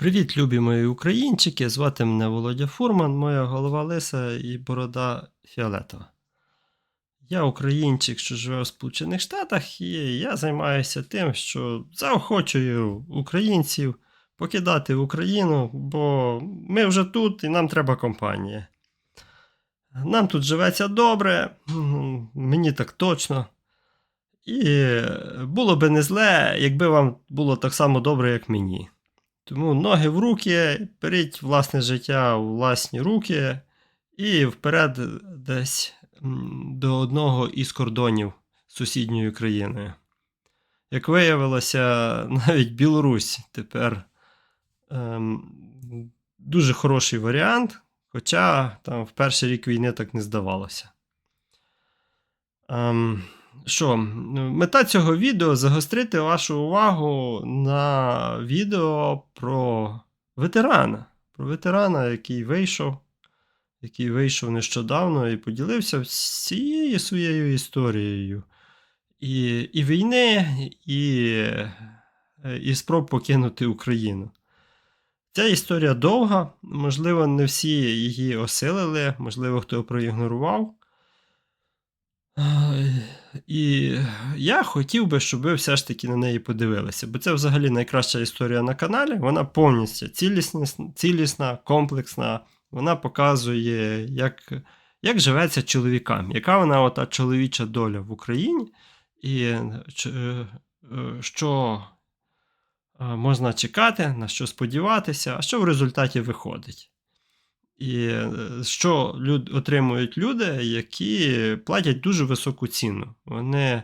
Привіт, любі мої українчики! Звати мене Володя Фурман, моя голова лиса і борода фіолетова. Я українчик, що живе в Сполучених Штатах, і я займаюся тим, що заохочую українців покидати Україну, бо ми вже тут і нам треба компанія. Нам тут живеться добре, мені так точно. І було би не зле, якби вам було так само добре, як мені. Тому ноги в руки, беріть власне життя у власні руки і вперед десь до одного із кордонів з сусідньою країною. Як виявилося, навіть Білорусь тепер ем, дуже хороший варіант, хоча там в перший рік війни так не здавалося. Ем, що, мета цього відео загострити вашу увагу на відео про ветерана. Про ветерана, який вийшов, який вийшов нещодавно і поділився всією своєю історією. І, і війни, і, і спроб покинути Україну. Ця історія довга, можливо, не всі її осилили, можливо, хто проігнорував. І я хотів би, щоб ви все ж таки на неї подивилися, бо це взагалі найкраща історія на каналі. Вона повністю цілісна, цілісна комплексна. Вона показує, як, як живеться чоловікам, яка вона ота чоловіча доля в Україні, і е, е, що е, можна чекати, на що сподіватися, а що в результаті виходить. І е, що люд, отримують люди, які платять дуже високу ціну. Вони,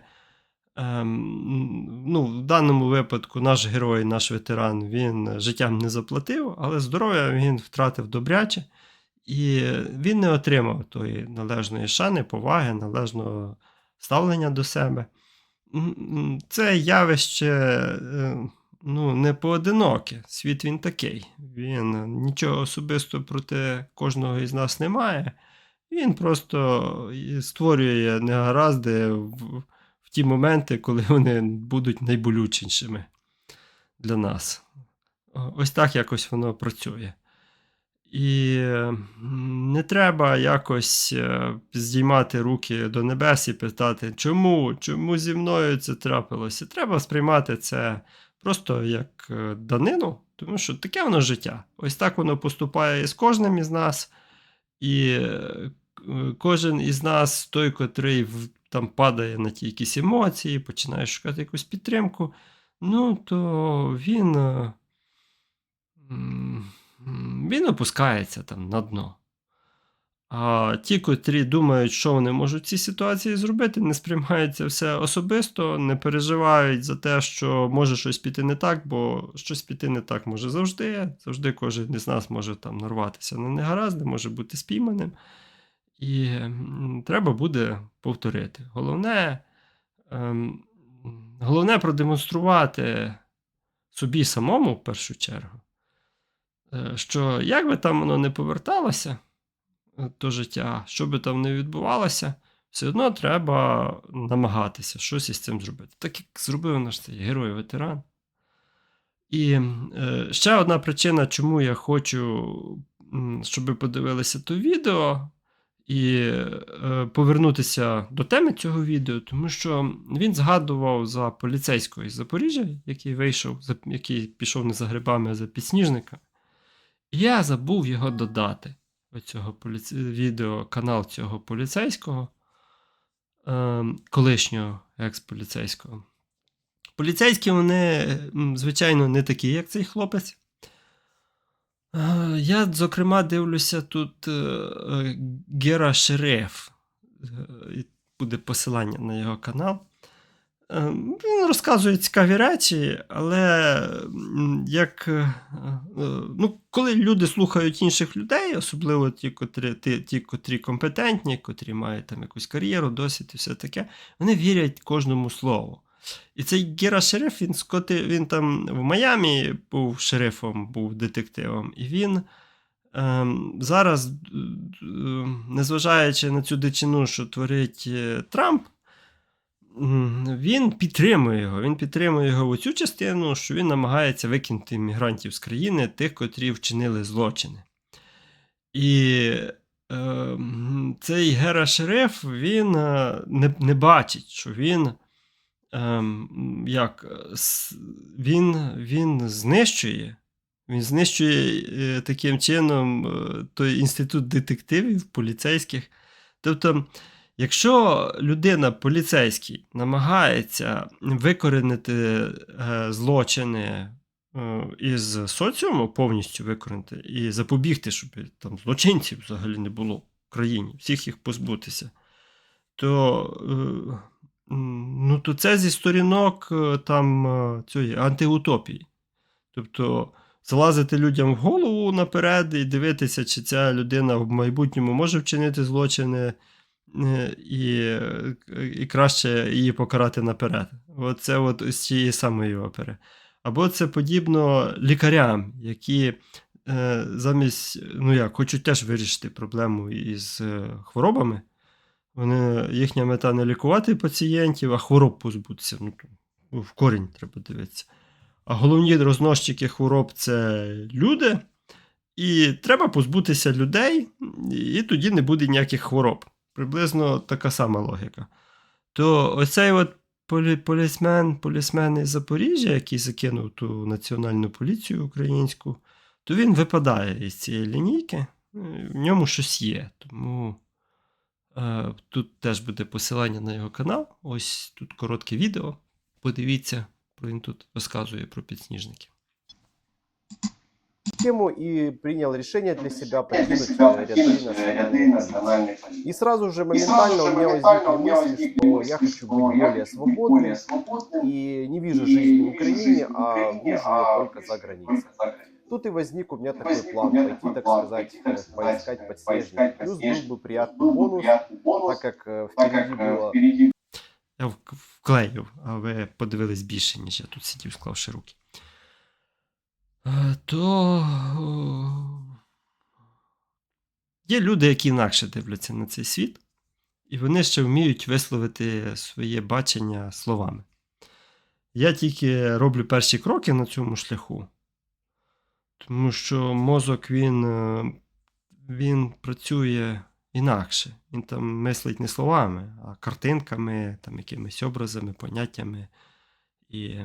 ем, ну, в даному випадку, наш герой, наш ветеран, він життям не заплатив, але здоров'я він втратив добряче, і він не отримав тої належної шани, поваги, належного ставлення до себе. Це явище. е, ну, не поодиноке. Світ він такий. Він нічого особисто проти кожного із нас не має. Він просто створює негаразди в, в ті моменти, коли вони будуть найболючішими для нас. Ось так якось воно працює. І не треба якось е, здіймати руки до небес і питати, чому, чому зі мною це трапилося. Треба сприймати це просто як е, данину, тому що таке воно життя. Ось так воно поступає із кожним із нас. І е, кожен із нас, той, котрий там падає на ті якісь емоції, починає шукати якусь підтримку, ну, то він, е, він опускається там на дно. А ті, котрі думають, що вони можуть в цій ситуації зробити, не сприймають це все особисто, не переживають за те, що може щось піти не так, бо щось піти не так може завжди. Завжди кожен із нас може там нарватися на негаразди, може бути спійманим. І треба буде повторити. Головне, ем, головне продемонструвати собі самому, в першу чергу, е, що як би там воно не поверталося, то життя, що би там не відбувалося, все одно треба намагатися щось із цим зробити. Так як зробив наш цей герой-ветеран. І е, ще одна причина, чому я хочу, щоб ви подивилися то відео і е, повернутися до теми цього відео, тому що він згадував за поліцейського із Запоріжжя, який вийшов, який пішов не за грибами, а за підсніжника. І я забув його додати. Оцього поліці... відео, канал цього поліцейського, ем, колишнього екс-поліцейського. Поліцейські вони, звичайно, не такі, як цей хлопець. Е, Я, зокрема, дивлюся тут е, е, Гера Шереф. Е, Буде посилання на його канал. Е, Він розказує цікаві речі, але як, е, е, ну, коли люди слухають інших людей, особливо ті, котрі, ті, ті, котрі компетентні, котрі мають там якусь кар'єру, досвід і все таке, вони вірять кожному слову. І цей Гера Шериф, він, він там в Майамі був шерифом, був детективом, і він ем, зараз, незважаючи на цю дичину, що творить Трамп, він підтримує його. Він підтримує його в цю частину, що він намагається викинути іммігрантів з країни, тих, котрі вчинили злочини. І е, цей Гера Шериф він е, не, не бачить, що він. Ем, як, е, він, він знищує. Він знищує е, таким чином е, той інститут детективів, поліцейських. Тобто, якщо людина, поліцейський, намагається викоренити е, злочини е, із соціуму, повністю викоренити, і запобігти, щоб там злочинців взагалі не було в країні, всіх їх позбутися, то, е, ну, то це зі сторінок там цієї антиутопії. Тобто залазити людям в голову наперед і дивитися, чи ця людина в майбутньому може вчинити злочини, і, е, і краще її покарати наперед. Оце от з цієї самої опери. Або це подібно лікарям, які е, замість, ну як, хочуть теж вирішити проблему із е, хворобами. Вони, їхня мета не лікувати пацієнтів, а хвороб позбутися. Ну, в корінь треба дивитися. А головні розносчики хвороб це люди, і треба позбутися людей, і тоді не буде ніяких хвороб. Приблизно така сама логіка. То оцей от полі- полісмен, полісмен із Запоріжжя, який закинув ту національну поліцію українську, то він випадає із цієї лінійки, в ньому щось є. Тому е, тут теж буде посилання на його канал. Ось тут коротке відео. Подивіться, він тут розказує про підсніжники тему и принял решение для себя покинуть э, ряды национальной полиции. И сразу же моментально у меня возникли мысли, что я хочу быть более свободным и не вижу жизни в Украине, а вижу ее только за границей. Тут и возник у меня такой план, пойти, так сказать, э, поискать подснежник. Плюс был бы приятный бонус, так как э, впереди было Я в- вклеїв, а ви подивились більше, ніж я тут сидів, склавши руки. То є люди, які інакше дивляться на цей світ, і вони ще вміють висловити своє бачення словами. Я тільки роблю перші кроки на цьому шляху, тому що мозок він, е, він працює інакше. Він там мислить не словами, а картинками, там, якимись образами, поняттями. І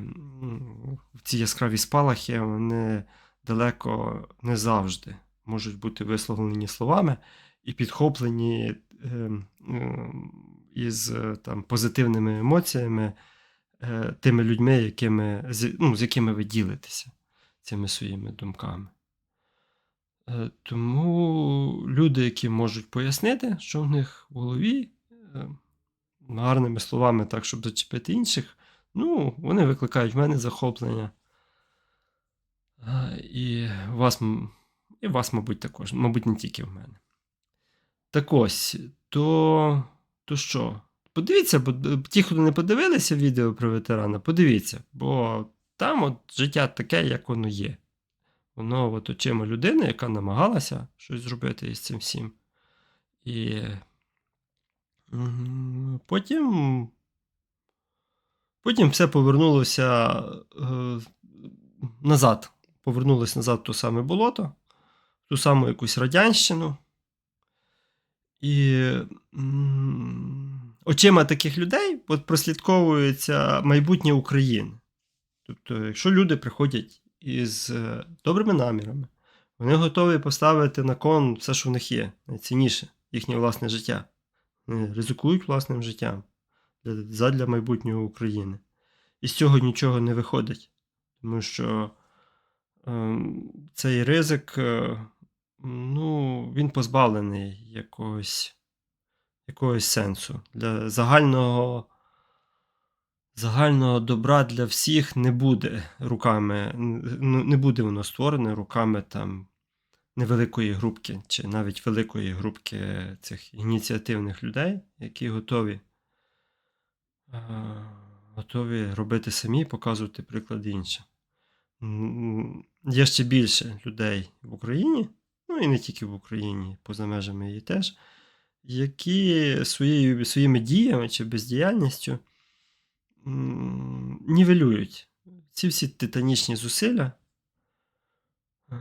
ці яскраві спалахи вони далеко не завжди можуть бути висловлені словами і підхоплені ем, ем, із там, позитивними емоціями е, тими людьми, якими, ну, з якими ви ділитеся цими своїми думками. Е, Тому люди, які можуть пояснити, що в них в голові, е, гарними словами, так, щоб зачепити інших, ну, вони викликають в мене захоплення. І вас, і вас, мабуть, також, мабуть, не тільки в мене. Так ось, то, то що? Подивіться, бо е, ті, хто не подивилися відео про ветерана, подивіться, бо там от життя таке, як воно є. Воно от очима людини, яка намагалася щось зробити із цим всім. І потім, потім все повернулося е, назад. Повернулося назад в то саме болото, в ту саму якусь радянщину. І очима таких людей от прослідковується майбутнє України. Тобто, якщо люди приходять із е, добрими намірами, вони готові поставити на кон все, що в них є, найцінніше, їхнє власне життя. Вони ризикують власним життям задля майбутнього України. І з цього нічого не виходить. Тому що ем, цей ризик, е, ну, він позбавлений якогось, якогось сенсу. Для загального, загального добра для всіх не буде руками, ну, не буде воно створене руками там невеликої групки, чи навіть великої групки цих ініціативних людей, які готові, е, готові робити самі, показувати приклад іншим. Є ще більше людей в Україні, ну і не тільки в Україні, поза межами її теж, які своєю, своїми діями чи бездіяльністю нівелюють ці всі титанічні зусилля е,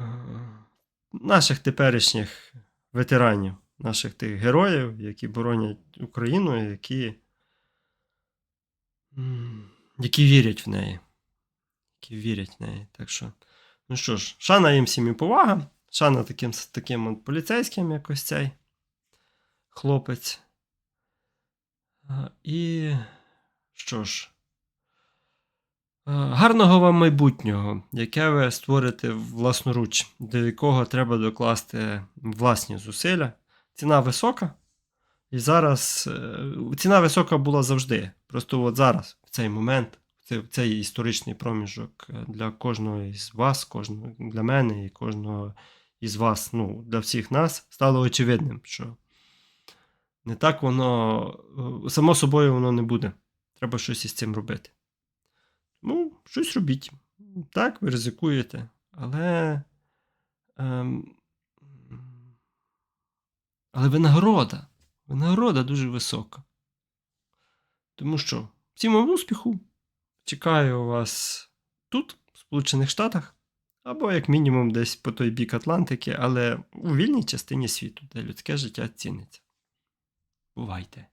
наших теперішніх ветеранів, наших тих героїв, які боронять Україну, які, які вірять в неї. Які вірять в неї. Так що, ну що ж, шана їм всім і повага. Шана таким, таким от поліцейським, як ось цей хлопець. І що ж, гарного вам майбутнього, яке ви створите власноруч, до якого треба докласти власні зусилля. Ціна висока. І зараз е, ціна висока була завжди. Просто от зараз, в цей момент, в цей, історичний проміжок е, для кожного із вас, кожного, для мене і кожного із вас, ну, для всіх нас, стало очевидним, що не так воно, е, само собою воно не буде. Треба щось із цим робити. Ну, щось робіть. Так, ви ризикуєте, але. Ем, але винагорода. Винагорода дуже висока. Тому що всім вам успіху. Чекаю вас тут, в Сполучених Штатах, або, як мінімум, десь по той бік Атлантики, але у вільній частині світу, де людське життя ціниться. Бувайте!